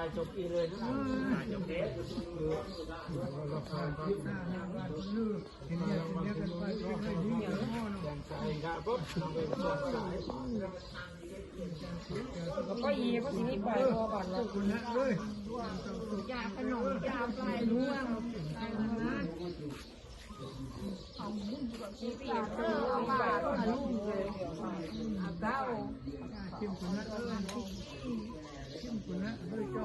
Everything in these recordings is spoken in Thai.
ายจบปีเลยนะจบเทสราคาที่หน้าหน้าบ้านคนลือเห็นเนี่ยเห็นเนี่ยกันไปเป็นไรดีอย่างน้อเนาะใจครับปุ๊บไปสอนสายก็อีก็สิมีปล่อยตัวก่อนแล้วคุณนะเลยยาขนมยาปลายร่วงใส่มาชีปีเตอร์เอาบาทมาลุ่มเลยอาเก้าชิมคุณนะเออชิมคุณนะด้วยเจ้า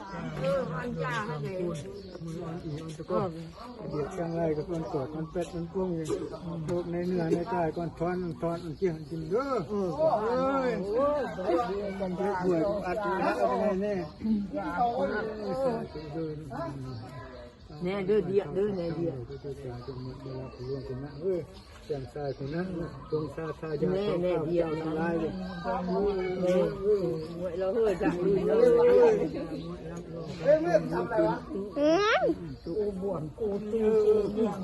เข้าที่มีเดียจุดกระโจเด้อพี่ปันมีเดียจ้าเราเรียบรังจ้าร่วมเออเออทุกคนถึงพาที่เราเป็นกระที่จุกจ่าจุมับมได้นานนะเดี๋ยวผมไปวันที่เราเป็นกระที่เอ้ยตาบาเต้เออวันจ้าให้เด็กมืออ่อนอีอ่อนตะก้อเดี๋ยวช่างไรกับคนกอดมันเป็ดมันกุ้งอย่างพวกในเนื้อในใจก่อนทอนทอนเกี่ยงกินเด้อเอ้ยมันเรียกบวชอัดนะอะไรแน่แน่เด้อเดียเด้อแน่เดียก็จะจ่ยจนหมดเวลาไปรวมกันนะเอ้ยเสียงสายคนนั้นตรงซาทายาแน่แน่เดียวทำลายเลยแน่ไว้เราเฮ้ยจังเลย อ้ยเมื่อทำอะไรวะกูบ่วนกูตีเอง